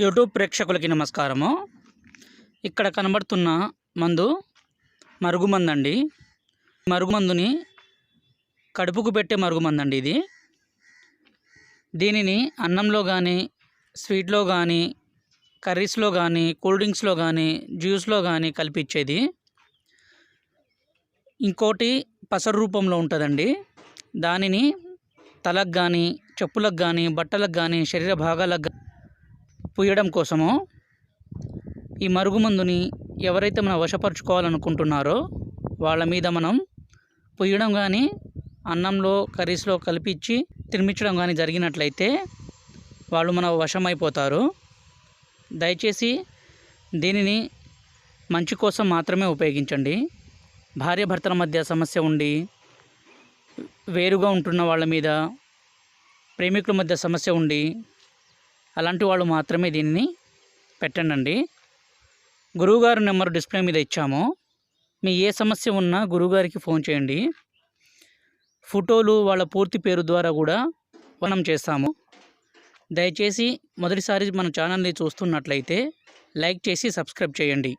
YouTube ప్రేక్షకులకి నమస్కారము. ఇక్కడ కనబడుతున్న మందు మరుగుమందు అండి మరుగుమందుని కడుపుకు పెట్టే మరుగుమందండి ఇది. దీనిని అన్నంలో కానీ స్వీట్లో కానీ కర్రీస్లో కానీ కూల్ డ్రింక్స్లో కానీ జ్యూస్లో కానీ కలిపిచ్చేది. ఇంకోటి పసరు రూపంలో ఉంటుందండి. దానిని తలకు కానీ చెప్పులకు కానీ బట్టలకు కానీ శరీర భాగాలకు పూయడం కోసము ఈ మరుగుమందుని ఎవరైతే మనం వశపరుచుకోవాలనుకుంటున్నారో వాళ్ళ మీద మనం పుయ్యడం కానీ అన్నంలో కర్రీస్లో కలిపిచ్చి తినిపించడం కానీ జరిగినట్లయితే వాళ్ళు మన వశమైపోతారు. దయచేసి దీనిని మంచి కోసం మాత్రమే ఉపయోగించండి. భార్యాభర్తల మధ్య సమస్య ఉండి వేరుగా ఉంటున్న వాళ్ళ మీద ప్రేమికుల మధ్య సమస్య ఉండి అలాంటి వాళ్ళు మాత్రమే దీనిని పెట్టండి గురువుగారు నెంబర్ డిస్ప్లే మీద ఇచ్చాము. మీ ఏ సమస్య ఉన్నా గురువుగారికి ఫోన్ చేయండి. ఫోటోలు వాళ్ళ పూర్తి పేరు ద్వారా కూడా మనం చేస్తాము. దయచేసి మొదటిసారి మన ఛానల్ని చూస్తున్నట్లయితే లైక్ చేసి సబ్స్క్రైబ్ చేయండి.